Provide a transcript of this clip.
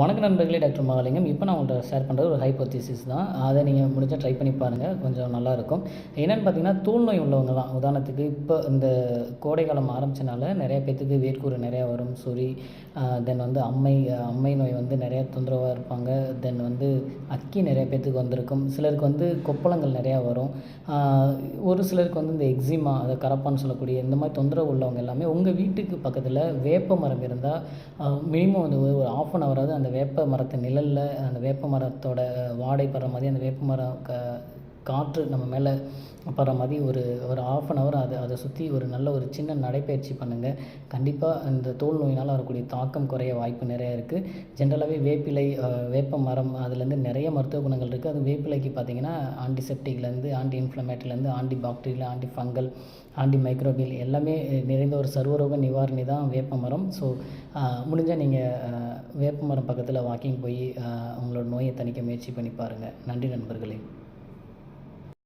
வணக்கம் நண்பர்களே டாக்டர் மகாலிங்கம். இப்போ நான் உங்கள்கிட்ட ஷேர் பண்ணுறது ஒரு ஹைப்போத்திசிஸ் தான். அதை நீங்கள் முடிஞ்சால் ட்ரை பண்ணி பாருங்கள் கொஞ்சம் நல்லாயிருக்கும். என்னென்னு பார்த்தீங்கன்னா தூள் நோய் உள்ளவங்க தான். உதாரணத்துக்கு இப்போ இந்த கோடை காலம் ஆரம்பிச்சனால நிறைய பேர்த்துக்கு வேர்க்கூறு நிறையா வரும். சொறி தென் வந்து அம்மை அம்மை நோய் வந்து நிறையா தொந்தரவாக இருப்பாங்க. தென் வந்து அக்கி நிறைய பேர்த்துக்கு வந்திருக்கும். சிலருக்கு வந்து கொப்பளங்கள் நிறையா வரும். ஒரு சிலருக்கு வந்து இந்த எக்ஸிமா அதை கரப்பான்னு சொல்லக்கூடிய இந்த மாதிரி தொந்தரவு உள்ளவங்க எல்லாமே உங்கள் வீட்டுக்கு பக்கத்தில் வேப்ப மரம் இருந்தால் மினிமம் வந்து ஒரு ஆஃப் அன் ஹவராவது அந்த வேப்ப மரத்து நிழலில் அந்த வேப்ப மரத்தோட வாடை படுற மாதிரி அந்த வேப்ப மரம் க காற்று நம்ம மேலே படுற மாதிரி ஒரு ஒரு ஆஃப் அன் ஹவர் அதை அதை சுற்றி ஒரு நல்ல ஒரு சின்ன நடைப்பயிற்சி பண்ணுங்கள் கண்டிப்பாக இந்த தோல் நோயினால் வரக்கூடிய தாக்கம் குறைய வாய்ப்பு நிறையா இருக்குது ஜென்ரலாகவே வேப்பிலை வேப்ப மரம் அதுலேருந்து நிறைய மருத்துவ குணங்கள் இருக்குது அது வேப்பிலைக்கு பார்த்தீங்கன்னா ஆன்டிசெப்டிக்லேருந்து anti இன்ஃப்ளமேட்டரிலேருந்து anti bacterial anti fungal anti microbial எல்லாமே நிறைந்த ஒரு சர்வரோக நிவாரணி தான் வேப்ப மரம். ஸோ முடிஞ்சால் நீங்கள் வேப்ப மரம் பக்கத்தில் வாக்கிங் போய் உங்களோட நோயை தணிக்க முயற்சி பண்ணி பாருங்கள் நன்றி நண்பர்களே.